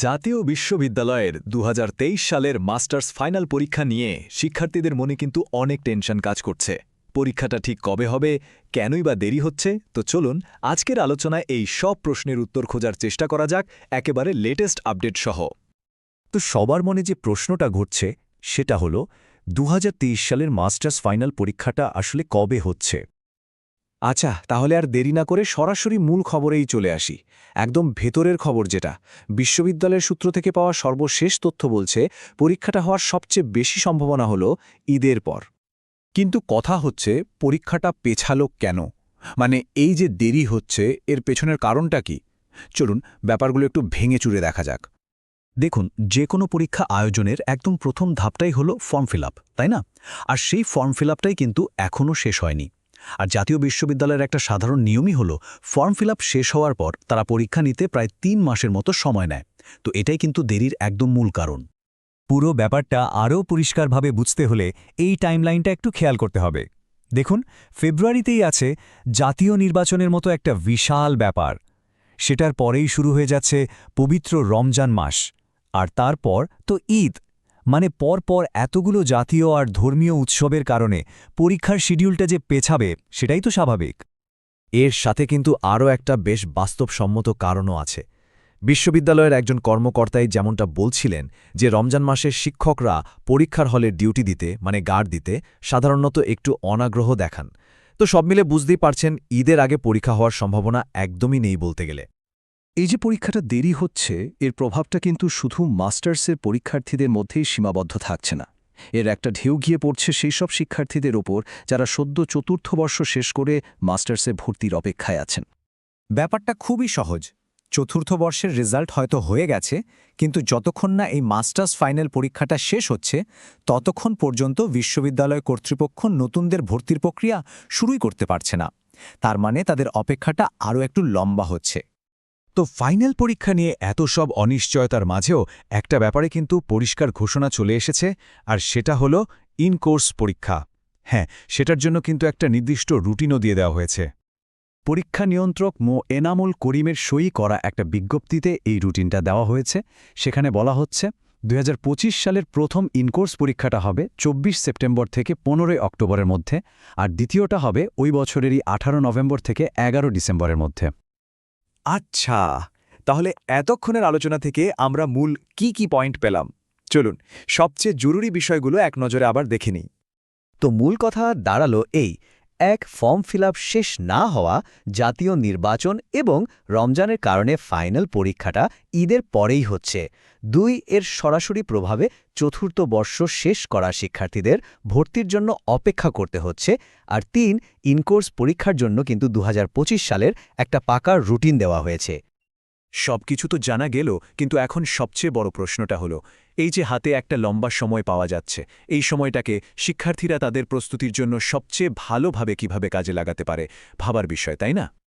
জাতীয় বিশ্ববিদ্যালয়ের দুহাজার তেইশ সালের মাস্টার্স ফাইনাল পরীক্ষা নিয়ে শিক্ষার্থীদের মনে কিন্তু অনেক টেনশন কাজ করছে। পরীক্ষাটা ঠিক কবে হবে, কেনই বা দেরি হচ্ছে? তো চলুন আজকের আলোচনায় এই সব প্রশ্নের উত্তর খোঁজার চেষ্টা করা যাক, একেবারে লেটেস্ট আপডেট সহ। তো সবার মনে যে প্রশ্নটা ঘটছে, সেটা হল, দুহাজার তেইশ সালের মাস্টার্স ফাইনাল পরীক্ষাটা আসলে কবে হচ্ছে? আচ্ছা তাহলে আর দেরি না করে সরাসরি মূল খবরেই চলে আসি। একদম ভেতরের খবর যেটা। বিশ্ববিদ্যালয়ের সূত্র থেকে পাওয়া সর্বশেষ তথ্য বলছে, পরীক্ষাটা হওয়ার সবচেয়ে বেশি সম্ভাবনা হল ঈদের পর। কিন্তু কথা হচ্ছে, পরীক্ষাটা পেছালো কেন? মানে এই যে দেরি হচ্ছে, এর পেছনের কারণটা কি? চলুন, ব্যাপারগুলো একটু ভেঙে চুরে দেখা যাক। দেখুন, যে কোনো পরীক্ষা আয়োজনের একদম প্রথম ধাপটাই হলো ফর্ম ফিল তাই না? আর সেই ফর্ম ফিল কিন্তু এখনও শেষ হয়নি। আর জাতীয় বিশ্ববিদ্যালয়ের একটা সাধারণ নিয়মই হলো, ফর্ম ফিল শেষ হওয়ার পর তারা পরীক্ষা নিতে প্রায় তিন মাসের মতো সময় নেয়। তো এটাই কিন্তু দেরির একদম মূল কারণ। পুরো ব্যাপারটা আরও পরিষ্কারভাবে বুঝতে হলে এই টাইমলাইনটা একটু খেয়াল করতে হবে। দেখুন, ফেব্রুয়ারিতেই আছে জাতীয় নির্বাচনের মতো একটা বিশাল ব্যাপার। সেটার পরেই শুরু হয়ে যাচ্ছে পবিত্র রমজান মাস। আর তারপর তো ঈদ। মানে পরপর এতগুলো জাতীয় আর ধর্মীয় উৎসবের কারণে পরীক্ষার শিডিউলটা যে পেছাবে, সেটাই তো স্বাভাবিক। এর সাথে কিন্তু আরও একটা বেশ বাস্তবসম্মত কারণও আছে। বিশ্ববিদ্যালয়ের একজন কর্মকর্তাই যেমনটা বলছিলেন যে, রমজান মাসে শিক্ষকরা পরীক্ষার হলে ডিউটি দিতে মানে গার্ড দিতে, সাধারণত একটু অনাগ্রহ দেখান। তো সব মিলে বুঝতেই পারছেন, ঈদের আগে পরীক্ষা হওয়ার সম্ভাবনা একদমই নেই বলতে গেলে। এই যে পরীক্ষাটা দেরি হচ্ছে, এর প্রভাবটা কিন্তু শুধু মাস্টার্সের পরীক্ষার্থীদের মধ্যেই সীমাবদ্ধ থাকছে না। এর একটা ঢেউ গিয়ে পড়ছে সেই সব শিক্ষার্থীদের ওপর যারা সদ্য চতুর্থ বর্ষ শেষ করে মাস্টার্সে ভর্তির অপেক্ষায় আছেন। ব্যাপারটা খুবই সহজ। চতুর্থ বর্ষের রেজাল্ট হয়তো হয়ে গেছে, কিন্তু যতক্ষণ না এই মাস্টার্স ফাইনাল পরীক্ষাটা শেষ হচ্ছে, ততক্ষণ পর্যন্ত বিশ্ববিদ্যালয় কর্তৃপক্ষ নতুনদের ভর্তির প্রক্রিয়া শুরুই করতে পারছে না। তার মানে তাদের অপেক্ষাটা আরও একটু লম্বা হচ্ছে। তো ফাইনাল পরীক্ষা নিয়ে এত সব অনিশ্চয়তার মাঝেও একটা ব্যাপারে কিন্তু পরিষ্কার ঘোষণা চলে এসেছে, আর সেটা হলো ইনকোর্স পরীক্ষা। হ্যাঁ সেটার জন্য কিন্তু একটা নির্দিষ্ট রুটিনও দিয়ে দেওয়া হয়েছে। পরীক্ষা নিয়ন্ত্রক মো. এনামুল করিমের সই করা একটা বিজ্ঞপ্তিতে এই রুটিনটা দেওয়া হয়েছে। সেখানে বলা হচ্ছে দু হাজার পঁচিশ সালের প্রথম ইনকোর্স পরীক্ষাটা হবে ২৪ সেপ্টেম্বর থেকে পনেরোই অক্টোবরের মধ্যে, আর দ্বিতীয়টা হবে ওই বছরেরই আঠারো নভেম্বর থেকে এগারো ডিসেম্বরের মধ্যে। আচ্ছা তাহলে এতক্ষণের আলোচনা থেকে আমরা মূল কি কি পয়েন্ট পেলাম? চলুন, সবচেয়ে জরুরি বিষয়গুলো এক নজরে আবার দেখে নিই। তো মূল কথা দাঁড়াল এই এক ফর্ম ফিল শেষ না হওয়া জাতীয় নির্বাচন এবং রমজানের কারণে ফাইনাল পরীক্ষাটা ঈদের পরেই হচ্ছে। দুই, এর সরাসরি প্রভাবে চতুর্থ বর্ষ শেষ করা শিক্ষার্থীদের ভর্তির জন্য অপেক্ষা করতে হচ্ছে। আর তিন, ইনকোর্স পরীক্ষার জন্য কিন্তু দু হাজার পঁচিশ সালের একটা পাকার রুটিন দেওয়া হয়েছে। সবকিছু তো জানা গেল, কিন্তু এখন সবচেয়ে বড় প্রশ্নটা হলো, এই যে হাতে একটা লম্বা সময় পাওয়া যাচ্ছে, এই সময়টাকে শিক্ষার্থীরা তাদের প্রস্তুতির জন্য সবচেয়ে ভালোভাবে কীভাবে কাজে লাগাতে পারে, ভাবার বিষয়, তাই না?